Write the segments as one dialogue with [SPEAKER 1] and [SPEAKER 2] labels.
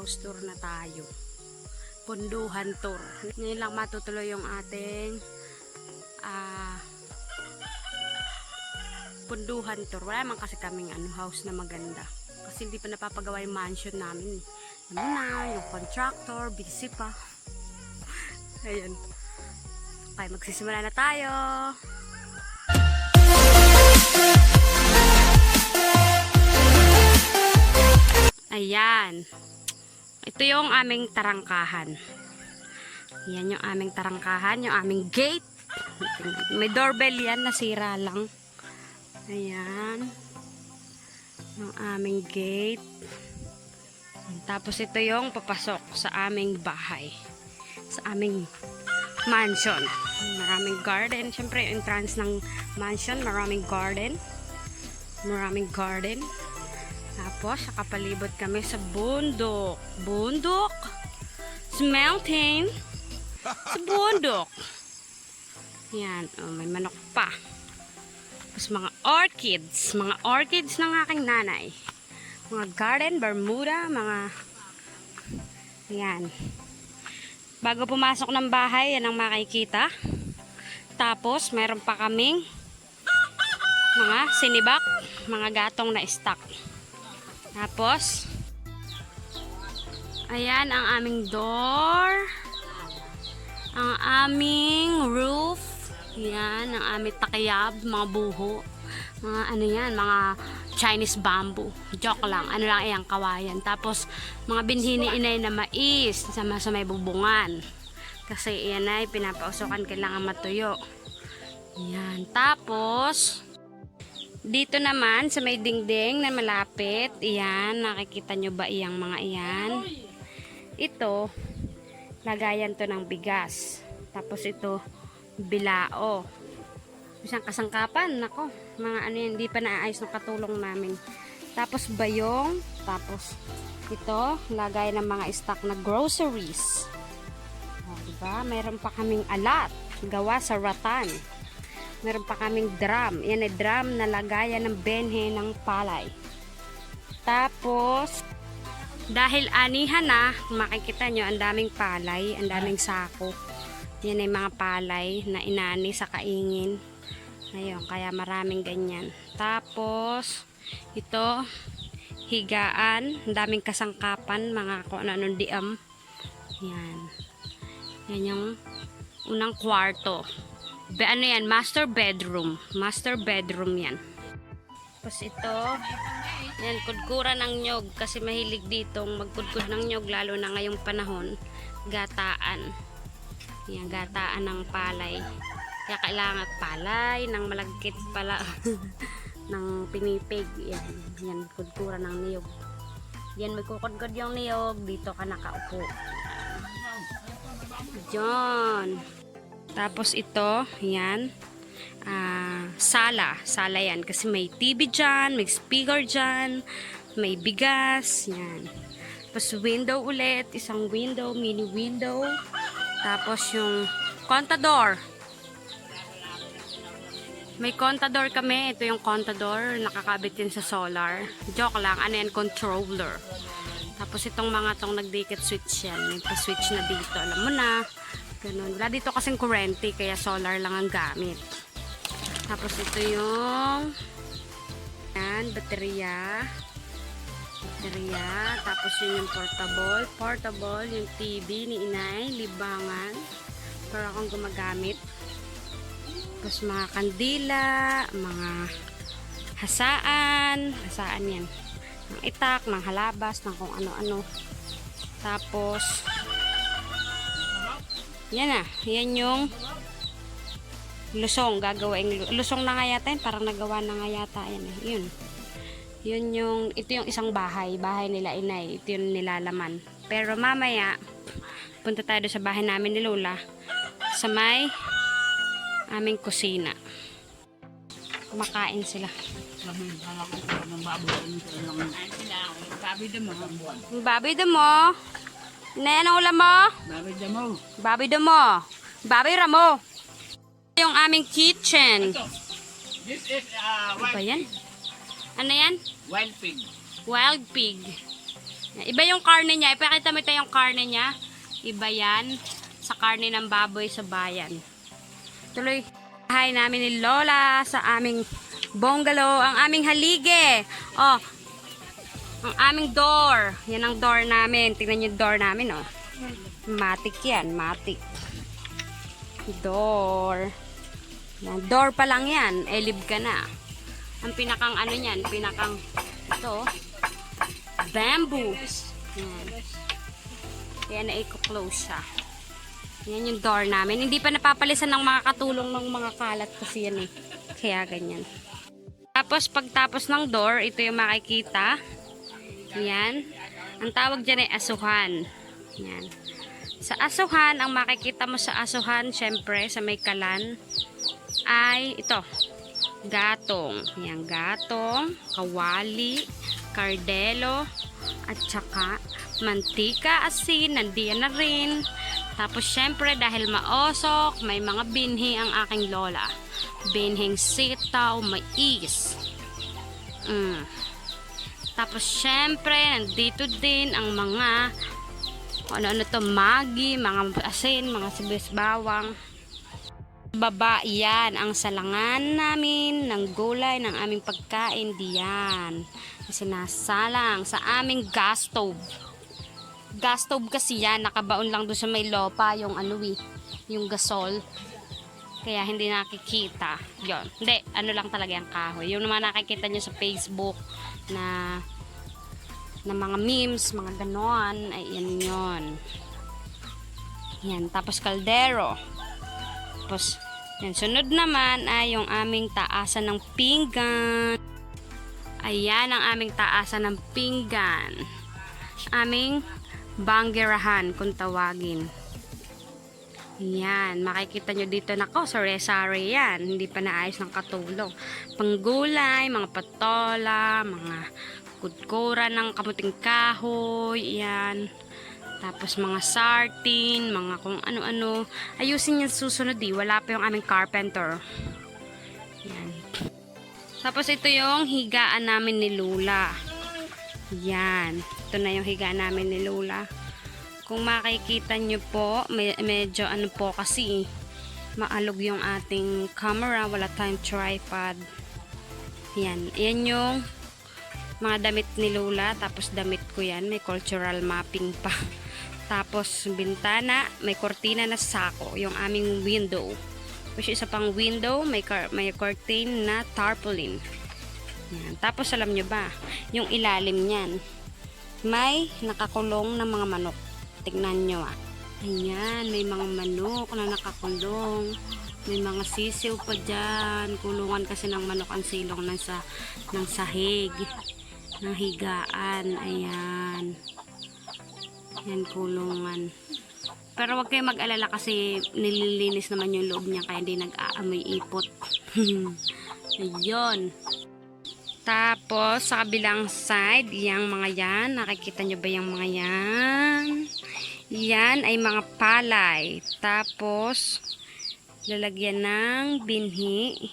[SPEAKER 1] Magha-house tour na tayo. Punduhan tour. Ngayon lang matutuloy yung ating ah punduhan tour. Wala man kasi kaming ano, house na maganda. Kasi hindi pa napapagawa yung mansion namin. Ano na, yung contractor, busy pa. Ayan. Okay, magsisimula na tayo. Ayan. Ito yung aming tarangkahan. Yan yung aming tarangkahan, yung aming gate. May doorbell yan, nasira lang. Ayan. Yung aming gate. Tapos ito yung papasok sa aming bahay. Sa aming mansion. Maraming garden. Siyempre, entrance ng mansion, maraming garden. Maraming garden. Tapos, nakapalibot kami sa bundok. Bundok? Sa mountain? Sa bundok. Yan. Oh, may manok pa. Tapos mga orchids. Mga orchids ng aking nanay. Mga garden, bermuda, mga... Yan. Bago pumasok ng bahay, yan ang makikita. Tapos, meron pa kaming mga sinibak, mga gatong na stock. Tapos, ayan ang aming door. Ang aming roof. Yan, ang aming takayab, mga buho. Mga ano yan, mga Chinese bamboo. Joke lang, ano lang iyang kawayan. Tapos, mga binhini inay na mais sa, sa may bubungan. Kasi yan ay pinapausukan kailangan matuyo. Yan, tapos, dito naman sa may dingding na malapit, iyan, nakikita nyo ba iyang mga iyan? Ito, lagayan to ng bigas. Tapos ito, bilao. Isang kasangkapan, nako, mga ano yan, hindi pa naayos ng katulong namin. Tapos bayong, tapos ito, lagay ng mga stock na groceries. O, diba? Mayroon pa kaming alat, gawa sa ratan. Meron pa kaming drum. Yan ay drum na lagayan ng benhe ng palay. Tapos, dahil anihan na, makikita nyo, ang daming palay, ang daming sako. Yan ay mga palay na inani sa kaingin. Ayun, kaya maraming ganyan. Tapos, ito, higaan, ang daming kasangkapan, mga kung ano-anong diam. Yan. Yan yung unang kwarto. Be, ano yan? Master bedroom. Master bedroom yan. Tapos ito, yan, kudkura ng nyog. Kasi mahilig ditong magkudkud ng nyog, lalo na ngayong panahon. Gataan. Yan, gataan ng palay. Kaya kailangan palay, ng malagkit pala, ng pinipig. Yan, yan, kudkura ng niyog. Yan, magkukudkod yung niyog. Dito ka nakaupo. Diyan. Tapos ito, yan. Ah, sala. Sala yan. Kasi may TV dyan, may speaker dyan, may bigas. Yan. Tapos window ulit. Isang window, mini window. Tapos yung contador. May contador kami. Ito yung contador. Nakakabit din sa solar. Joke lang. Ano yan? Controller. Tapos itong mga tong nagdikit switch yan. May pa-switch na dito. Alam mo na. Ganun. Wala dito kasing kurente. Kaya solar lang ang gamit. Tapos ito yung yan, baterya. Baterya. Tapos yun yung portable. Portable, yung TV ni inay, libangan. Para akong gumagamit. Tapos mga kandila, mga hasaan. Hasaan yan. Ng itak, ng halabas, ng kung ano-ano. Tapos, yan na. Yan yung lusong. Gagawin lusong na nga yata yun parang nagawa na nga yata yan eh. yun. Yun yung ito yung isang bahay bahay nila inay ito yung nilalaman. Pero mamaya punta tayo sa bahay namin ni Lola sa may aming kusina. Kumakain sila. Yung baboy damo na yan ang ulam mo
[SPEAKER 2] Babi damo.
[SPEAKER 1] baboy damo baboy ramo yung aming kitchen
[SPEAKER 2] This is uh,
[SPEAKER 1] Ano ba yan? Ano yan?
[SPEAKER 2] Wild pig.
[SPEAKER 1] Wild pig. Iba yung karne niya. Ipakita mo ito yung karne niya. Iba yan sa karne ng baboy sa bayan. Tuloy. Bahay namin ni Lola sa aming bungalow. Ang aming halige. Oh, ang aming door. Yan ang door namin. Tingnan yung door namin, oh. Matik yan, matik. Door. Yan, door pa lang yan. Elib ka na. Ang pinakang ano niyan, pinakang ito, bamboo. Yan. Kaya na i-close siya. Yan yung door namin. Hindi pa napapalisan ng mga katulong ng mga kalat kasi yan eh. Kaya ganyan. Tapos pagtapos ng door, ito yung makikita. Yan. Ang tawag dyan ay asuhan. Yan. Sa asuhan, ang makikita mo sa asuhan, syempre, sa may kalan, ay ito. Gatong. Yan, gatong, kawali, kardelo, at saka mantika, asin, nandiyan na rin. Tapos syempre dahil maosok, may mga binhi ang aking lola. Binhing sitaw, mais. Mm. Tapos syempre nandito din ang mga ano-ano to, magi, mga asin, mga sibuyas bawang. Baba yan ang salangan namin ng gulay ng aming pagkain diyan. Sinasalang sa aming gas stove. Gas stove kasi yan, nakabaon lang doon sa may lopa yung ano eh, yung gasol. Kaya hindi nakikita. Yon. Hindi, ano lang talaga yung kahoy. Yung naman nakikita nyo sa Facebook na na mga memes, mga ganon, ay yan yon. Yan, tapos kaldero. Tapos, yan, sunod naman ay yung aming taasan ng pinggan. Ayan ang aming taasan ng pinggan. Aming banggerahan kung tawagin. Yan, makikita nyo dito na ko, sari-sari yan. Hindi pa naayos ng katulong. Panggulay, mga patola, mga kudkura ng kamuting kahoy, yan. Tapos mga sartin, mga kung ano-ano. Ayusin yan susunod di, wala pa yung aming carpenter. Yan. Tapos ito yung higaan namin ni Lula. Yan. Ito na yung higaan namin ni Lula. Kung makikita nyo po, me- medyo ano po kasi maalog yung ating camera, wala tayong tripod. Yan. Yan yung mga damit ni Lula, tapos damit ko yan, may cultural mapping pa. Tapos bintana, may kortina na sako, yung aming window. Which isa pang window, may, may curtain na tarpaulin. Yan. Tapos alam nyo ba, yung ilalim niyan, may nakakulong na mga manok. Tignan nyo ah. Ayan, may mga manok na nakakulong. May mga sisiw pa dyan. Kulungan kasi ng manok ang silong ng, sa, ng sahig. Ng higaan. Ayan. Yan kulungan. Pero wag kayo mag-alala kasi nililinis naman yung loob niya kaya hindi nag-aamoy ipot. Ayun. Tapos, sa kabilang side, yung mga yan, nakikita nyo ba yung mga yan? Yan ay mga palay. Tapos, lalagyan ng binhi.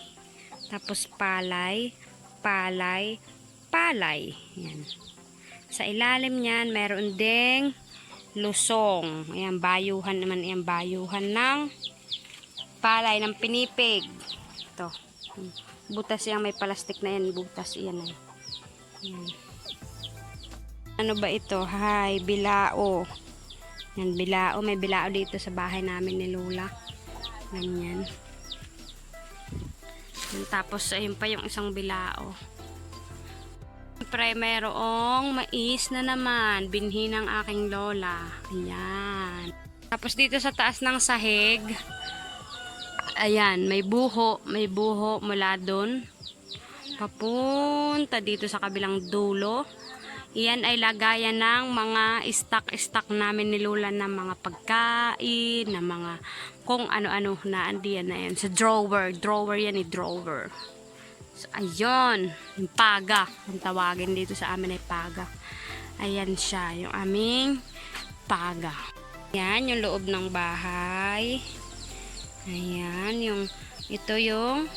[SPEAKER 1] Tapos, palay, palay, palay. Yan. Sa ilalim niyan, meron ding lusong. Ayan, bayuhan naman. Ayan, bayuhan ng palay, ng pinipig. Ito. Butas yan, may plastic na yan. Butas yan ay. Ayan. Ano ba ito? Hay, bilao. Yan, bilao. May bilao dito sa bahay namin ni Lola. Ganyan. Yan, tapos, ayun pa yung isang bilao. Siyempre, mayroong mais na naman. Binhi ng aking lola. Ayan. Tapos dito sa taas ng sahig, ayan, may buho. May buho mula doon. Papunta dito sa kabilang dulo. Iyan ay lagayan ng mga stock-stock namin ni Lola ng mga pagkain, ng mga kung ano-ano na andiyan na yan. Sa drawer. Drawer yan eh, drawer. So, ayun, yung paga. Ang tawagin dito sa amin ay paga. Ayan siya, yung aming paga. Ayan, yung loob ng bahay. Ayan, yung, ito yung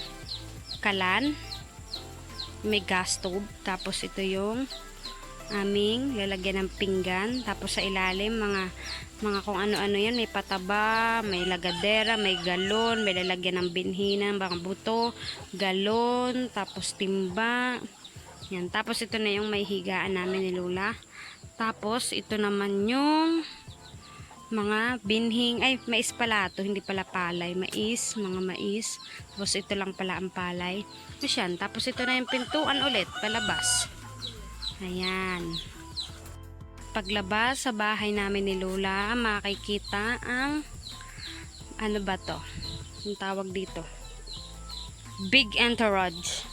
[SPEAKER 1] kalan. may gas stove. Tapos ito yung aming lalagyan ng pinggan. Tapos sa ilalim, mga mga kung ano-ano yan. May pataba, may lagadera, may galon, may lalagyan ng binhinan, mga buto, galon, tapos timba. Yan. Tapos ito na yung may higaan namin ni Lula. Tapos ito naman yung mga binhing, ay mais pala to, hindi pala palay, mais, mga mais. Tapos ito lang pala ang palay. Tapos yan, tapos ito na yung pintuan ulit, palabas. Ayan. Paglabas sa bahay namin ni Lola, makikita ang ano ba to? Ang tawag dito. Big entourage.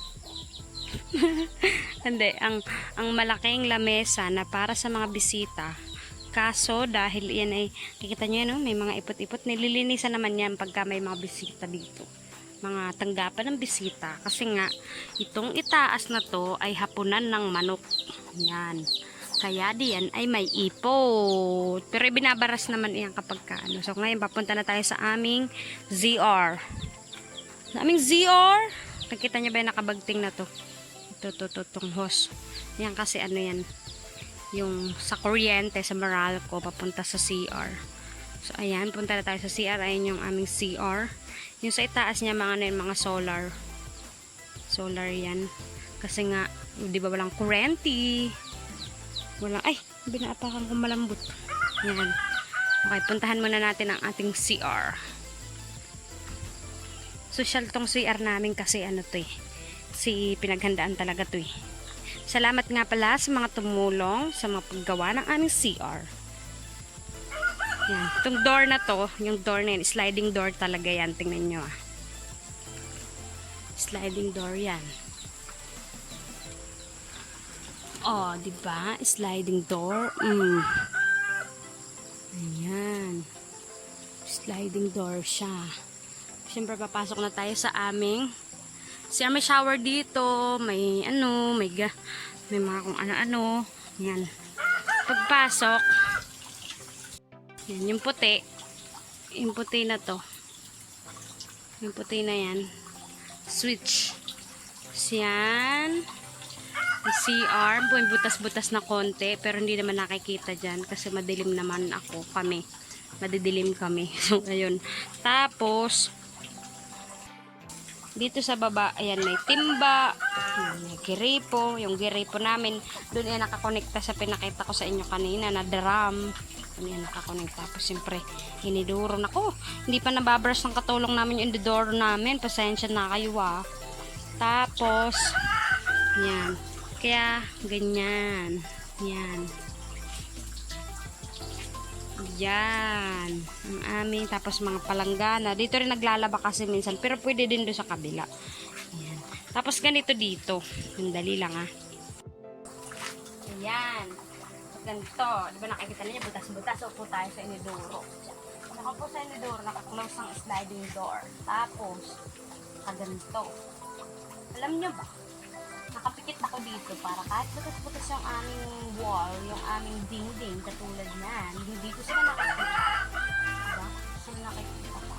[SPEAKER 1] Hindi, ang ang malaking lamesa na para sa mga bisita. Kaso dahil yan ay nakikita niyo no, may mga ipot-ipot, nililinisan naman yan pagka may mga bisita dito. Mga tanggapan ng bisita kasi nga itong itaas na to ay hapunan ng manok. Yan. Kaya diyan ay may ipot. Pero binabaras naman iyan kapag ka, ano. So ngayon papunta na tayo sa aming ZR. Sa aming ZR. Nakita niyo ba yung nakabagting na to? Ito, to, to, tong hose. Yan kasi ano yan. Yung sa kuryente sa Meralco papunta sa CR. So ayan, punta na tayo sa CR. Ayan yung aming CR. Yung sa itaas niya mga ano yun, mga solar. Solar yan. Kasi nga, di ba walang kurente. Walang, ay, binaapakan ko malambot. Yan. Okay, puntahan muna natin ang ating CR. Social tong CR namin kasi ano to eh. Si pinaghandaan talaga to eh. Salamat nga pala sa mga tumulong sa mga paggawa ng aming CR. Yan. Itong door na to, yung door na yan, sliding door talaga yan. Tingnan nyo ah. Sliding door yan. Oh, di ba? Sliding door. Mm. Ayan. Sliding door siya. Siyempre, papasok na tayo sa aming siya may shower dito, may ano, may ga, may mga kung ano-ano. Yan. Pagpasok, yan, yung puti. Yung puti na to. Yung puti na yan. Switch. Yan. CR. Butas-butas na konti. Pero hindi naman nakikita dyan. Kasi madilim naman ako. Kami. Madidilim kami. So, ayun. Tapos, dito sa baba, ayan, may timba, may giripo, yung giripo namin, doon yan nakakonekta sa pinakita ko sa inyo kanina na drum. Doon yan nakakonekta. Tapos, siyempre, hiniduro na ko. Hindi pa nababrush ng katulong namin yung inidoro namin. Pasensya na kayo ah. Tapos, yan. Kaya, ganyan. Yan. Yan. Ang aming, tapos mga palanggana. Dito rin naglalaba kasi minsan, pero pwede din doon sa kabila. Yan. Tapos ganito dito. Yung dali lang ah. Ayan. Ganito. Di ba nakikita niyo, butas-butas. Upo tayo sa inidoro. Nakaupo sa inidoro, nakaklose ang sliding door. Tapos, kaganito. Alam niyo ba? nakapikit ako dito para kahit butas-butas yung aming wall, yung aming dingding, katulad na, hindi ko sila nakikita. Diba? Sila nakikita pa.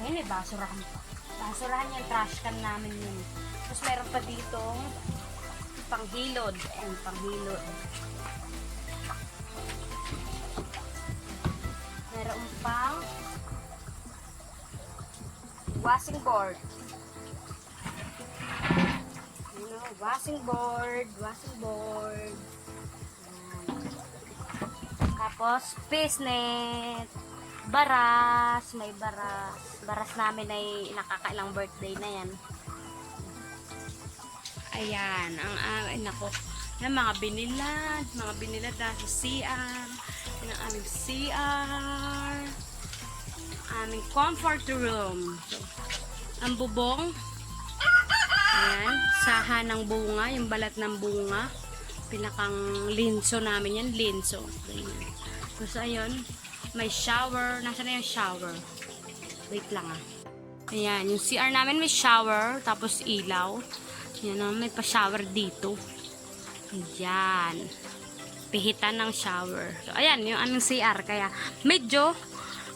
[SPEAKER 1] Ngayon may basurahan pa. Basurahan yung trash can namin yun. Tapos meron pa dito panghilod. Ayan, panghilod. Meron pang washing board. Ano, washing board, washing board. Tapos, fishnet, baras, may baras. Baras namin ay nakakailang birthday na yan. Ayan, ang ay nako, yung mga binilad, mga binilad na sa CR, yung aming CR, aming comfort room. So, ang bubong, Ayan, saha ng bunga, yung balat ng bunga. Pinakang linso namin yan, linso. Ganyan. Tapos ayun, may shower. Nasaan na yung shower? Wait lang ah. Ayan, yung CR namin may shower, tapos ilaw. Yan ah, may pa-shower dito. Ayan. Pihitan ng shower. So, ayan, yung aming CR. Kaya, medyo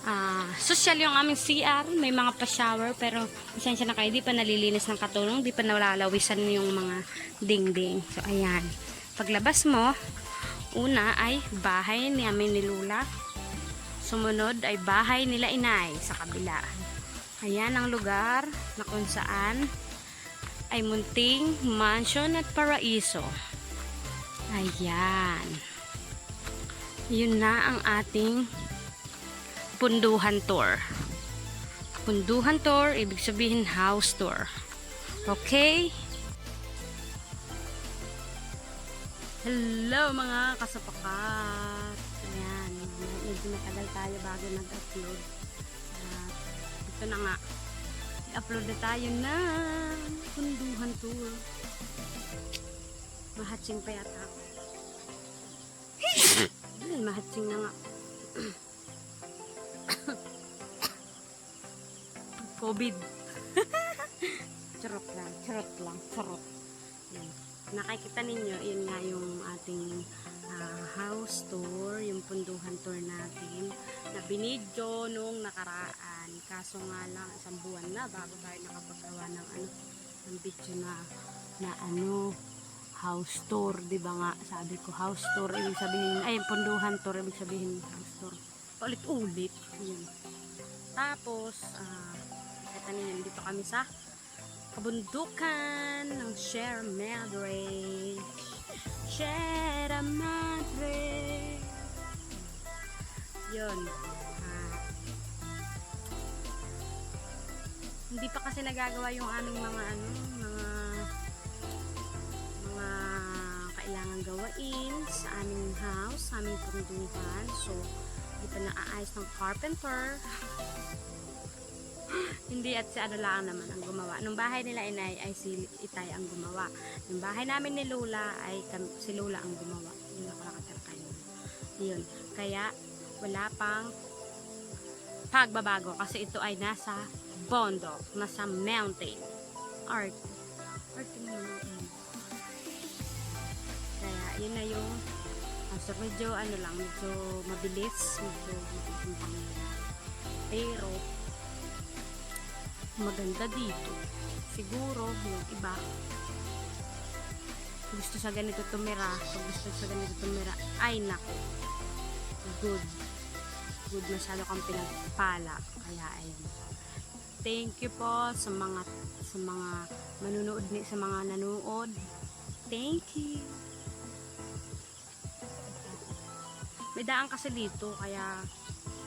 [SPEAKER 1] Ah, social yung aming CR, may mga pa-shower pero pasensya na kayo, di pa nalilinis ng katulong, di pa nalalawisan yung mga dingding. So ayan. Paglabas mo, una ay bahay ni amin ni Lula. Sumunod ay bahay nila inay sa kabila. Ayan ang lugar na kung saan ay munting mansion at paraiso. Ayan. Yun na ang ating punduhan tour. Punduhan tour, ibig sabihin house tour. Okay? Hello mga kasapakat! Ayan, medyo matagal tayo bago nag-upload. At ito na nga, i-upload na tayo ng punduhan tour. Mahatsing pa yata ako. Ay, mahatsing na nga. COVID. charot lang, charot lang, charot. Yan. Nakikita ninyo, yun nga yung ating ah, house tour, yung punduhan tour natin na binidyo nung nakaraan. Kaso nga lang, isang buwan na bago tayo nakapagawa ng ano, ng video na, na ano, house tour, di ba nga? Sabi ko, house tour, ibig sabihin, ay, punduhan tour, ibig sabihin, house tour. Ulit-ulit. Yun. Tapos, ah, kita ninyo, dito kami sa kabundukan ng Sierra Madre. Sierra Madre. Yun. Ah, hindi pa kasi nagagawa yung aming mga ano, kailangan gawain sa aming house, sa aming punduhan. So, hindi pa naaayos ng carpenter. Hindi at si ano lang naman ang gumawa. Nung bahay nila inay ay si Itay ang gumawa. Nung bahay namin ni Lula ay kam- si Lula ang gumawa. Yung nakalakatar kayo. Yun. Kaya wala pang pagbabago kasi ito ay nasa bondok, nasa mountain. Art. Art. Kaya yun na yung so medyo ano lang, medyo mabilis, medyo. Pero maganda dito. Siguro, yung iba, gusto sa ganito tumira, pag gusto sa ganito tumira, ay nako, good. Good masyado kang pinagpala. Kaya, ayun. Thank you po sa mga sa mga manunood ni sa mga nanood. Thank you. Daan kasi dito kaya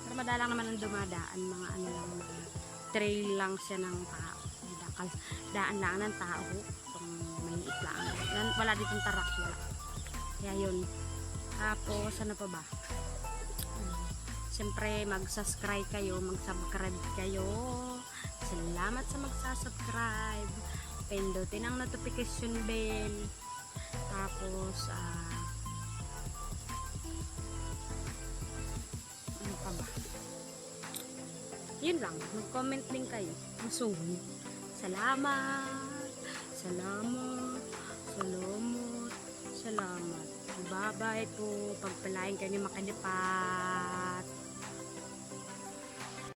[SPEAKER 1] pero madalang naman ang dumadaan mga ano lang mga trail lang siya ng tao. Dakal, daan lang ng tao. Kung maliit lang. Wala ditong tarak. Wala. Kaya yun. Tapos, ano pa ba? Hmm. Siyempre, mag-subscribe kayo. Mag-subscribe kayo. Salamat sa mag-subscribe. Pindutin ang notification bell. Tapos, ah, ano pa ba? yun lang, mag-comment din kayo. Masuhin. Salamat. Salamat. Salamat. Salamat. Bye-bye po. Pagpalain kayo ni Makalipat.